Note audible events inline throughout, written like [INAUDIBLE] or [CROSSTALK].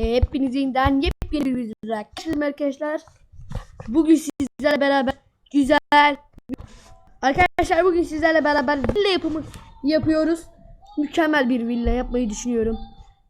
Hepinize yeniden yepyeni bir videoda karşınızdayım arkadaşlar. Bugün sizlerle beraber güzel Arkadaşlar bugün sizlerle beraber villa yapımı yapıyoruz. Mükemmel bir villa yapmayı düşünüyorum.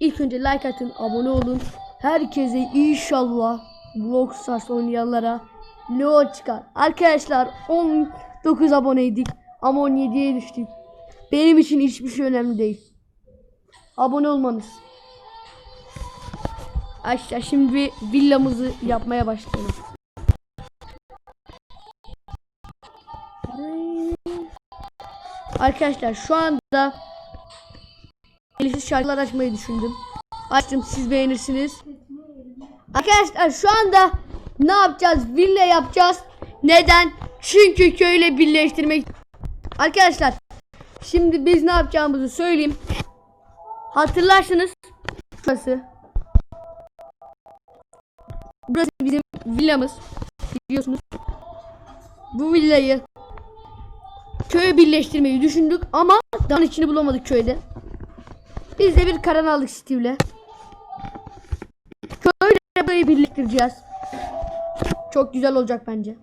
İlk önce like atın, abone olun. Herkese inşallah Vlog Stars oynayanlara Leo çıkar. Arkadaşlar 19 aboneydik ama 17'ye düştük. Benim için hiçbir şey önemli değil. Abone olmanız. Arkadaşlar şimdi villamızı yapmaya başlayalım. Arkadaşlar şu anda Elifsiz şarkılar açmayı düşündüm. Açtım siz beğenirsiniz. Arkadaşlar şu anda ne yapacağız? Villa yapacağız. Neden? Çünkü köyle birleştirmek. Arkadaşlar şimdi biz ne yapacağımızı söyleyeyim. Hatırlarsınız. Burası. Burası bizim villamız. Biliyorsunuz. Bu villayı köye birleştirmeyi düşündük ama dağın içini bulamadık köyde. Biz de bir karar aldık Steve'le. Köyle burayı birleştireceğiz. Çok güzel olacak bence.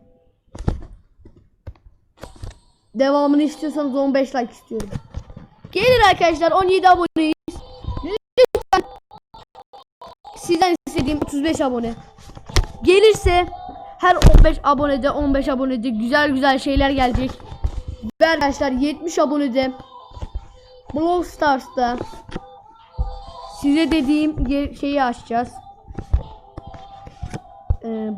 Devamını istiyorsanız 15 like istiyorum. Gelir arkadaşlar 17 aboneyiz. Lütfen sizden istediğim 35 abone. Gelirse her 15 abonede 15 abonede güzel güzel şeyler gelecek. Ve arkadaşlar 70 abonede Brawl Stars'ta size dediğim şeyi açacağız. Ee,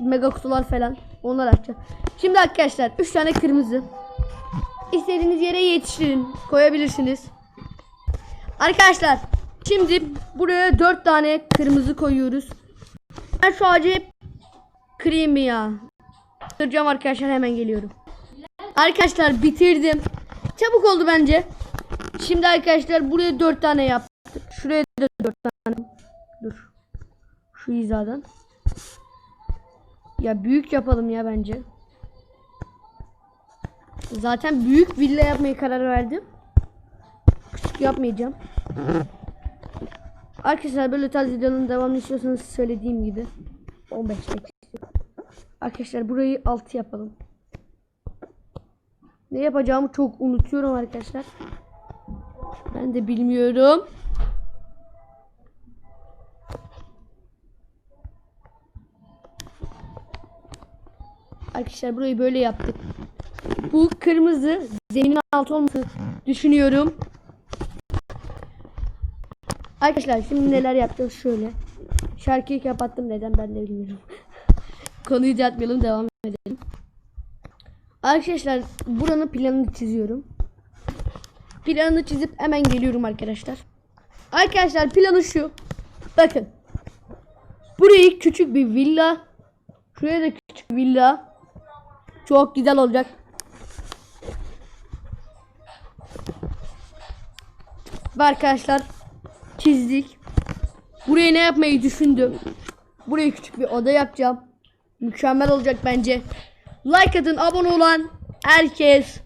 mega kutular falan onlar açacağız. Şimdi arkadaşlar 3 tane kırmızı. İstediğiniz yere yetiştirin. Koyabilirsiniz. Arkadaşlar şimdi buraya 4 tane kırmızı koyuyoruz. Ben şu ağacı hep kırayım ya. Kıracağım arkadaşlar hemen geliyorum. Arkadaşlar bitirdim. Çabuk oldu bence. Şimdi arkadaşlar buraya 4 tane yaptık. Şuraya da 4 tane. Dur. Şu hizadan. Ya büyük yapalım ya bence. Zaten büyük villa yapmaya karar verdim. Küçük yapmayacağım. Arkadaşlar böyle tarz videonun devamını istiyorsanız söylediğim gibi 15 dakika. Arkadaşlar burayı 6 yapalım. Ne yapacağımı çok unutuyorum arkadaşlar. Ben de bilmiyorum. Arkadaşlar burayı böyle yaptık. Bu kırmızı zeminin altı olması düşünüyorum. Arkadaşlar şimdi neler yapacağız şöyle. Şarkıyı kapattım neden ben de bilmiyorum. [LAUGHS] Konuyu düzeltmeyelim devam edelim. Arkadaşlar buranın planını çiziyorum. Planını çizip hemen geliyorum arkadaşlar. Arkadaşlar planı şu. Bakın. Burayı küçük bir villa. Şuraya da küçük villa. Çok güzel olacak. Ve arkadaşlar çizdik. Buraya ne yapmayı düşündüm. Buraya küçük bir oda yapacağım. Mükemmel olacak bence. Like atın, abone olan herkes.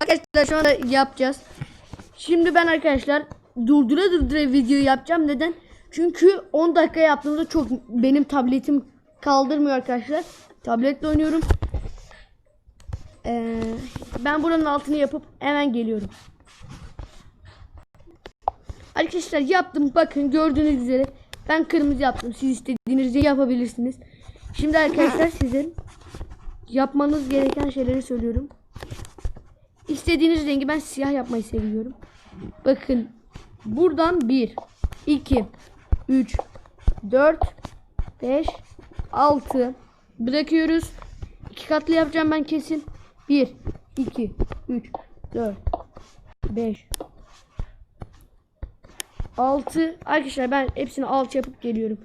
Arkadaşlar şu anda yapacağız. Şimdi ben arkadaşlar durdura durdura video yapacağım. Neden? Çünkü 10 dakika yaptığımda çok benim tabletim kaldırmıyor arkadaşlar. Tabletle oynuyorum. Ee, ben buranın altını yapıp hemen geliyorum. Arkadaşlar yaptım. Bakın gördüğünüz üzere ben kırmızı yaptım. Siz istediğinizi yapabilirsiniz. Şimdi arkadaşlar [LAUGHS] sizin yapmanız gereken şeyleri söylüyorum. İstediğiniz rengi ben siyah yapmayı seviyorum. Bakın buradan 1 2 3 4 5 6 bırakıyoruz. İki katlı yapacağım ben kesin. 1 2 3 4 5 6 Arkadaşlar ben hepsini 6 yapıp geliyorum.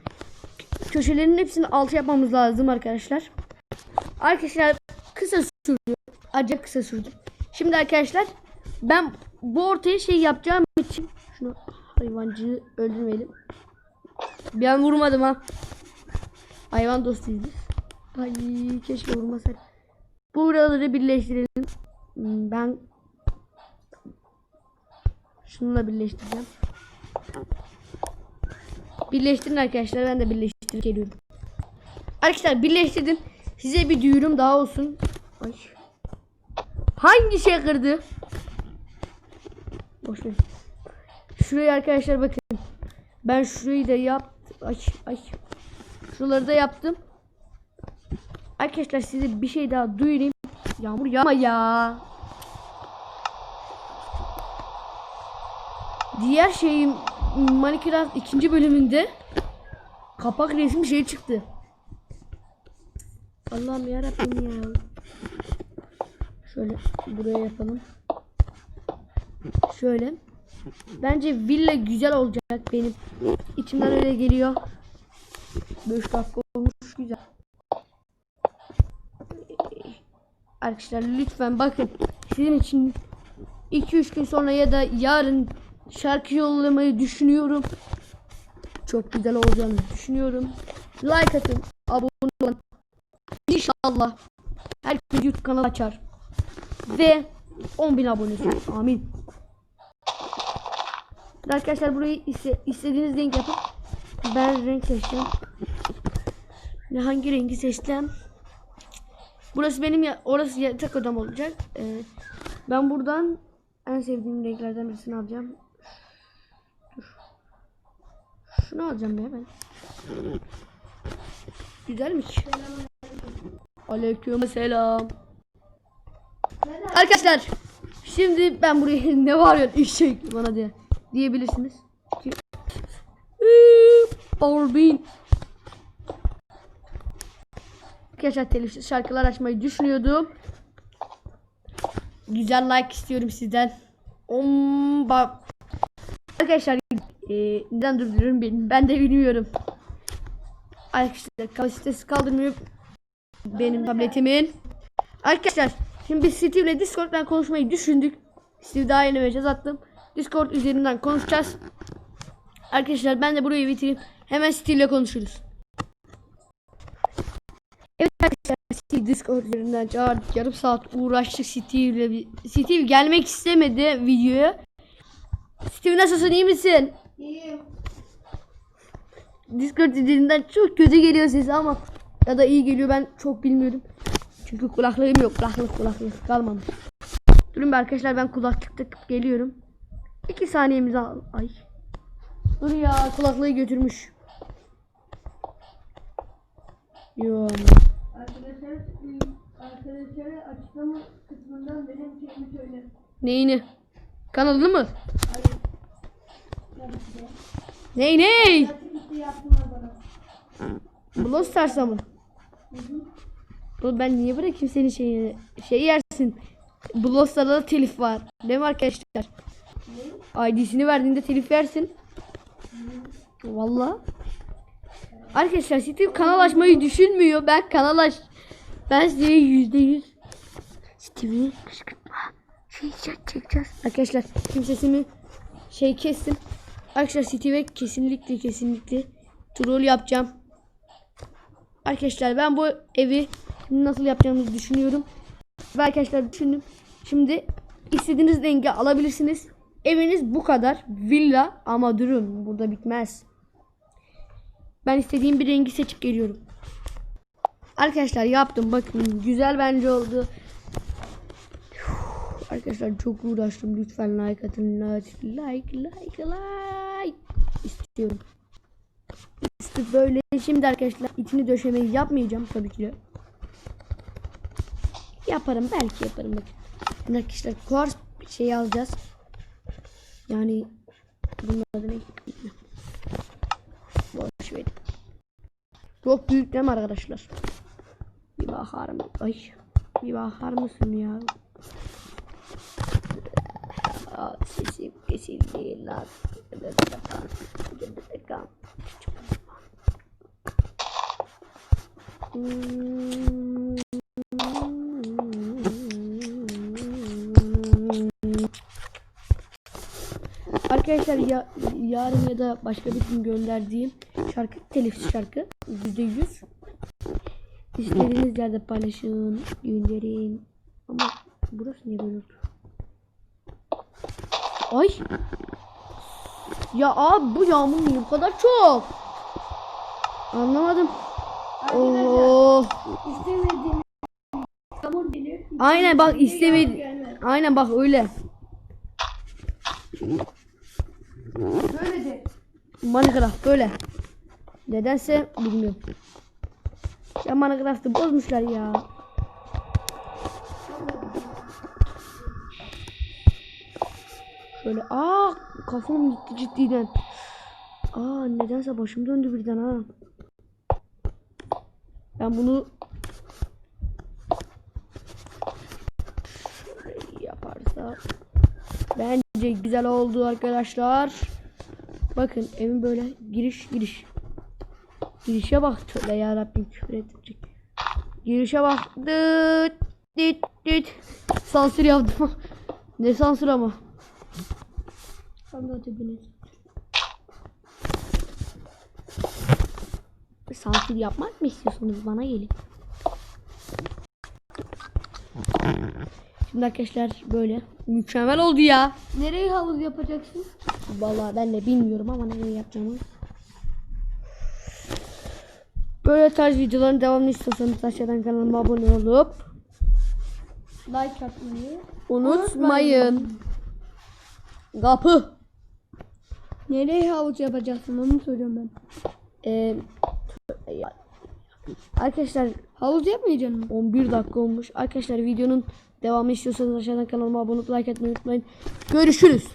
Köşelerin hepsini 6 yapmamız lazım arkadaşlar. Arkadaşlar kısa sürdü. Acayip kısa sürdü. Şimdi arkadaşlar ben bu ortaya şey yapacağım için şunu hayvancıyı öldürmeyelim. Bir an vurmadım ha. Hayvan dostuyuz. Ay keşke vurmasaydı. Buraları birleştirelim. Hmm, Ben şununla birleştireceğim. Birleştirin arkadaşlar. Ben de birleştirip geliyorum. Arkadaşlar birleştirdim. Size bir duyurum daha olsun. Ay. Hangi şey kırdı? Boş ver. Şurayı arkadaşlar bakın. Ben şurayı da yaptım. Ay ay. Şuraları da yaptım. Arkadaşlar size bir şey daha duyurayım. Yağmur yağma ya. Diğer şeyim Minecraft ikinci bölümünde kapak resmi şey çıktı. Allah'ım yarabbim ya. Şöyle buraya yapalım. Şöyle. Bence villa güzel olacak benim. içimden öyle geliyor. 5 dakika olmuş güzel. Arkadaşlar lütfen bakın. Sizin için 2-3 gün sonra ya da yarın şarkı yollamayı düşünüyorum. Çok güzel olacağını düşünüyorum. Like atın, abone olun. İnşallah herkes YouTube kanalı açar. Ve 10.000 abonesi. Amin. Arkadaşlar burayı iste, istediğiniz renk yapın. Ben renk seçeceğim. Ne hangi rengi seçeceğim? Burası benim ya, orası yatak odam olacak. Ee, ben buradan en sevdiğim renklerden birisini alacağım. Dur. Şunu alacağım ya ben. Güzelmiş. Aleyküm selam. Arkadaşlar şimdi ben buraya [LAUGHS] ne var ya eşek bana diye diyebilirsiniz. Barbie. Arkadaşlar telifsiz şarkılar açmayı düşünüyordum. Güzel like istiyorum sizden. Om bak. Arkadaşlar e, neden durduruyorum ben, ben de bilmiyorum. Arkadaşlar kapasitesi kaldırmıyor benim tabletimin. Arkadaşlar şimdi biz Steve ile Discord'dan konuşmayı düşündük. Steve daha yeni mesaj attım. Discord üzerinden konuşacağız. Arkadaşlar ben de burayı bitireyim. Hemen Steve ile konuşuruz. Evet arkadaşlar Steve Discord üzerinden çağırdık. Yarım saat uğraştık Steve ile. Steve gelmek istemedi videoya. Steve nasılsın iyi misin? İyiyim. Discord üzerinden çok kötü geliyor sesi ama ya da iyi geliyor ben çok bilmiyorum. Çünkü kulaklığım yok. Kulaklık kulaklık kalmamış. Durun be arkadaşlar ben kulaklık takıp geliyorum. İki saniyemizi al. Ay. Dur ya kulaklığı götürmüş. Yo. Arkadaşlar, arkadaşlara açıklama kısmından benim şeyimi söyle. Neyini? Kanalını mı? Hayır. Ney ney? Nasıl bir şey yaptılar bana. Brawl Stars'a mı? Oğlum ben niye bırakayım senin şeyini? Şey yersin. Brawl Stars'ta da telif var. Değil mi arkadaşlar? ID'sini verdiğinde telif yersin. Valla. Arkadaşlar Steve kanal açmayı düşünmüyor. Ben kanal aç. Ben size yüzde yüz. Steve'i kışkırtma. Şey çekeceğiz. Arkadaşlar kim sesimi şey kessin. Arkadaşlar Steve'e kesinlikle kesinlikle troll yapacağım. Arkadaşlar ben bu evi nasıl yapacağımızı düşünüyorum. Ve arkadaşlar düşündüm. Şimdi istediğiniz rengi alabilirsiniz. Eviniz bu kadar. Villa ama durun burada bitmez. Ben istediğim bir rengi seçip geliyorum. Arkadaşlar yaptım bakın güzel bence oldu. Arkadaşlar çok uğraştım. Lütfen like atın. Like like like istiyorum. İşte böyle şimdi arkadaşlar içini döşemeyi yapmayacağım tabii ki. Yaparım belki yaparım bakın. Arkadaşlar kuars şey alacağız. Yani bunun adı ne? Boş verin. Çok büyük değil mi arkadaşlar? Bir bakar mı? Ay. Bir bakar mısın ya? Aa, sesim kesildi lan. Arkadaşlar ya, yarın ya da başka bir gün gönderdiğim şarkı telifsiz şarkı yüzde yüz. İstediğiniz yerde paylaşın, gönderin. Ama burası niye böyle? Ay! Ya abi bu yağmur niye bu kadar çok? Anlamadım. Oo. yağmur gelir. Aynen bak istemedi. Aynen bak öyle. Böyle de. Minecraft böyle. Nedense bilmiyorum. Ya Minecraft'ı bozmuşlar ya. Şöyle aa kafam gitti ciddiden. Aa nedense başım döndü birden ha. Ben bunu yaparsa bence güzel oldu arkadaşlar. Bakın evin böyle giriş giriş. Girişe bak tövbe yarabbim küfür edecek. Girişe bak. Dıt dit dit. Sansür yaptım. [LAUGHS] ne sansür ama. Tam da ötebiniz. Sansür yapmak mı istiyorsunuz bana gelin. Şimdi arkadaşlar böyle mükemmel oldu ya. Nereye havuz yapacaksın? Vallahi ben de bilmiyorum ama nereye yapacağımı. Böyle tarz videoların devamını istiyorsanız aşağıdan kanalıma abone olup Like atmayı. unutmayın. Kapı. Nereye havuz yapacaksın onu soruyorum ben. Ee, arkadaşlar Havuz yapmayacaksın mı? 11 dakika olmuş. Arkadaşlar videonun devamı istiyorsanız aşağıdan kanalıma abone olup like etmeyi unutmayın. Görüşürüz.